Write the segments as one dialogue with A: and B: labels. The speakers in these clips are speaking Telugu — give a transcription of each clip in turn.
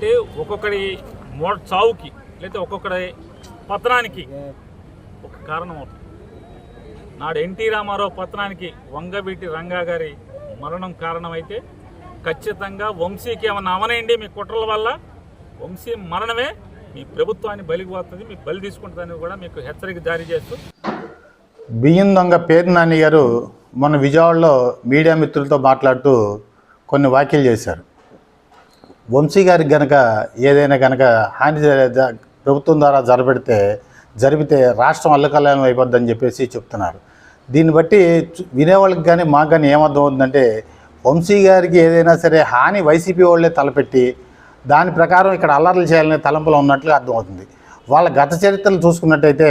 A: అంటే ఒక్కొక్కడి మో చావుకి లేకపోతే ఒక్కొక్కడి పతనానికి ఒక కారణం అవుతుంది. నాడు ఎన్టీ రామారావు పతనానికి వంగవీటి రంగా గారి మరణం కారణమైతే ఖచ్చితంగా వంశీకి ఏమన్నా అవనేయండి మీ కుట్రల వల్ల? వంశీ మరణమే మీ ప్రభుత్వాన్ని బలికి పోతుంది మీకు బలి తీసుకుంటుందని కూడా మీకు హెచ్చరిక జారీ చేస్తూ
B: బియ్యం దొంగ పేరు నాని గారు మొన్న విజయవాడలో మీడియా మిత్రులతో మాట్లాడుతూ కొన్ని వ్యాఖ్యలు చేశారు. వంశీ గారికి గనక ఏదైనా గనక హాని ప్రభుత్వం ద్వారా జరపెడితే జరిపితే రాష్ట్రం అల్లకల్యాణం అయిపోద్దని చెప్పేసి చెప్తున్నారు. దీన్ని బట్టి వినేవాళ్ళకి కానీ మాకు కానీ ఏమర్థం అవుతుందంటే వంశీ గారికి ఏదైనా సరే హాని వైసీపీ వాళ్ళే తలపెట్టి దాని ప్రకారం ఇక్కడ అల్లర్లు చేయాలనే తలంపులో ఉన్నట్లు అర్థమవుతుంది వాళ్ళ గత చరిత్రలు చూసుకున్నట్టయితే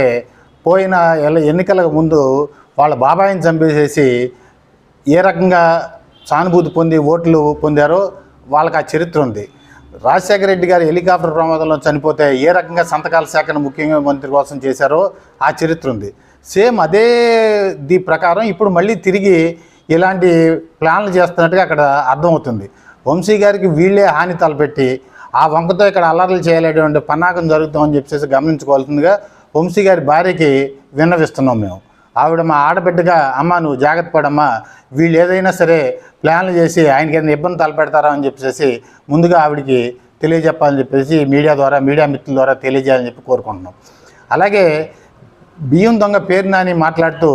B: పోయిన ఎన్నికలకు ఎన్నికల ముందు వాళ్ళ బాబాయిని చంపేసేసి ఏ రకంగా సానుభూతి పొంది ఓట్లు పొందారో వాళ్ళకి ఆ చరిత్ర ఉంది. రాజశేఖర రెడ్డి గారు హెలికాప్టర్ ప్రమాదంలో చనిపోతే ఏ రకంగా సంతకాల శాఖను ముఖ్యంగా మంత్రి కోసం చేశారో ఆ చరిత్ర ఉంది. సేమ్ అదే దీ ప్రకారం ఇప్పుడు మళ్ళీ తిరిగి ఇలాంటి ప్లాన్లు చేస్తున్నట్టుగా అక్కడ అర్థమవుతుంది. వంశీ గారికి వీళ్ళే హాని తలపెట్టి ఆ వంకతో ఇక్కడ అల్లర్లు చేయలేటువంటి పన్నాకం జరుగుతామని చెప్పేసి గమనించుకోవాల్సిందిగా వంశీ గారి భార్యకి విన్నవిస్తున్నాం మేము. ఆవిడ మా ఆడబిడ్డగా అమ్మ నువ్వు జాగ్రత్త పడమ్మా. వీళ్ళు ఏదైనా సరే ప్లాన్లు చేసి ఆయనకి ఏదైనా ఇబ్బంది తలపెడతారా? అని చెప్పేసి ముందుగా ఆవిడకి తెలియజెప్పాలని చెప్పేసి మీడియా ద్వారా మీడియా మిత్రుల ద్వారా తెలియజేయాలని చెప్పి కోరుకుంటున్నాం. అలాగే బియ్యం దొంగ పేరు నాని మాట్లాడుతూ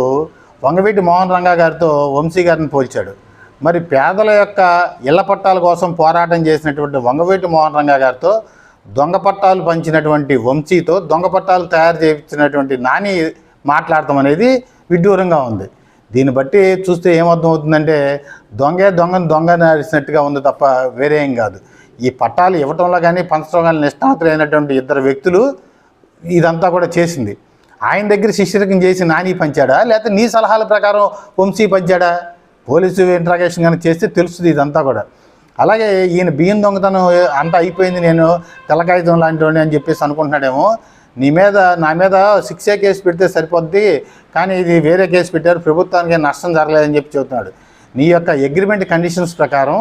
B: వంగవీటి మోహన్ రంగా గారితో వంశీ గారిని పోల్చాడు. మరి పేదల యొక్క ఇళ్ళ పట్టాల కోసం పోరాటం చేసినటువంటి వంగవీటి మోహన్ రంగా గారితో దొంగ పట్టాలు పంచినటువంటి వంశీతో దొంగ పట్టాలు తయారు చేయించినటువంటి నాని మాట్లాడటం అనేది విడ్డూరంగా ఉంది. దీన్ని బట్టి చూస్తే ఏమర్థం అవుతుందంటే దొంగే దొంగను దొంగ నడిచినట్టుగా ఉంది తప్ప వేరే ఏం కాదు. ఈ పట్టాలు ఇవ్వటంలో కానీ పంచడం కానీ నిష్ణాతులైనటువంటి ఇద్దరు వ్యక్తులు ఇదంతా కూడా చేసింది. ఆయన దగ్గర శిష్యరకం చేసి నాని పంచాడా? లేకపోతే నీ సలహాల ప్రకారం వంశీ పంచాడా? పోలీసు ఇంట్రాగేషన్ కానీ చేస్తే తెలుస్తుంది ఇదంతా కూడా. అలాగే ఈయన బియ్యం దొంగతనం అంతా అయిపోయింది నేను తెల్లకాగితం లాంటి అని చెప్పేసి అనుకుంటున్నాడేమో. నీ మీద నా మీద శిక్ష కేసు పెడితే సరిపోద్ది కానీ ఇది వేరే కేసు పెట్టారు ప్రభుత్వానికి నష్టం జరగలేదని చెప్పి చెబుతున్నాడు. నీ యొక్క అగ్రిమెంట్ కండిషన్స్ ప్రకారం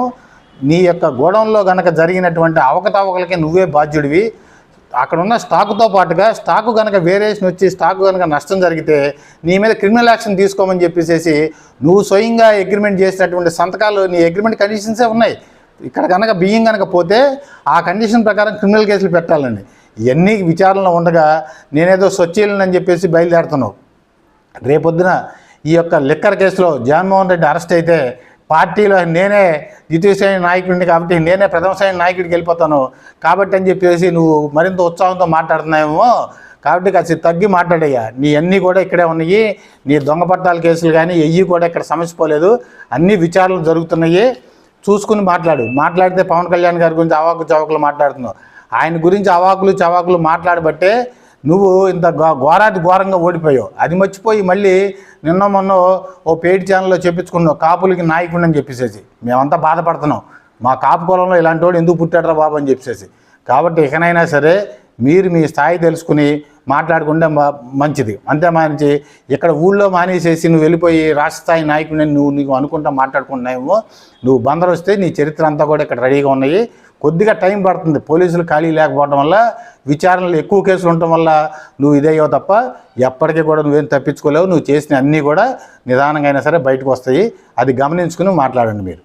B: నీ యొక్క గోడౌన్లో కనుక జరిగినటువంటి అవకతవకలకి నువ్వే బాధ్యుడివి. అక్కడ ఉన్న స్టాకుతో పాటుగా స్టాకు కనుక వేరియేషన్ వచ్చి స్టాకు కనుక నష్టం జరిగితే నీ మీద క్రిమినల్ యాక్షన్ తీసుకోమని చెప్పేసి నువ్వు స్వయంగా అగ్రిమెంట్ చేసినటువంటి సంతకాలు నీ అగ్రిమెంట్ కండిషన్సే ఉన్నాయి. ఇక్కడ కనుక బియ్యం కనుక పోతే ఆ కండిషన్ ప్రకారం క్రిమినల్ కేసులు పెట్టాలండి. ఇవన్నీ విచారణలో ఉండగా నేనేదో స్వచ్ఛీలనని చెప్పేసి బయలుదేరుతున్నావు. రేపొద్దున ఈ యొక్క లిక్కర్ కేసులో జగన్మోహన్ రెడ్డి అరెస్ట్ అయితే పార్టీలో నేనే ద్వితీయ శ్రేణి నాయకుడిని కాబట్టి నేనే ప్రథమ శ్రేణి నాయకుడికి వెళ్ళిపోతాను. కాబట్టి అని చెప్పేసి నువ్వు మరింత ఉత్సాహంతో మాట్లాడుతున్నావేమో కాబట్టి కాస్త తగ్గి మాట్లాడయ్యా. నీ అన్నీ కూడా ఇక్కడే ఉన్నాయి. నీ దొంగ పట్టాల కేసులు కానీ ఎయ్యి కూడా ఇక్కడ సమస్య పోలేదు. అన్ని విచారణలు జరుగుతున్నాయి. చూసుకుని మాట్లాడు. మాట్లాడితే పవన్ కళ్యాణ్ గారి గురించి అవాకు చవాకులు మాట్లాడుతున్నావు. ఆయన గురించి అవాకులు చవాకులు మాట్లాడబట్టే నువ్వు ఇంత ఘో- ఘోరాతి ఘోరంగా ఓడిపోయావు. అది మర్చిపోయి మళ్ళీ నిన్న మొన్న ఓ పెయిడ్ ఛానల్లో చెప్పించుకున్నావు. కాపులకి నాయకుడు అని చెప్పేసేసి. మేమంతా బాధపడుతున్నాం. మా కాపు కులంలో ఇలాంటి వాడు ఎందుకు పుట్టాడరా బాబు అని చెప్పేసి కాబట్టి ఇకనైనా సరే మీరు మీ స్థాయి తెలుసుకుని మాట్లాడుకుంటే మంచిది. అంతే మానేసి ఇక్కడ ఊళ్ళో మానేసేసి నువ్వు వెళ్ళిపోయి రాష్ట్ర స్థాయి నాయకుడిని నువ్వు నీకు అనుకుంటా మాట్లాడుకుంటున్నావేమో నువ్వు బందరు వస్తే నీ చరిత్ర అంతా కూడా ఇక్కడ రెడీగా ఉన్నాయి. కొద్దిగా టైం పడుతుంది. పోలీసులు ఖాళీ లేకపోవడం వల్ల విచారణలు ఎక్కువ కేసులు ఉండటం వల్ల నువ్వు ఇదయ్యో తప్ప ఎప్పటికీ కూడా నువ్వేం తప్పించుకోలేవు. నువ్వు చేసిన అన్నీ కూడా నిదానంగా అయినా సరే బయటకు వస్తాయి. అది గమనించుకుని మాట్లాడండి మీరు.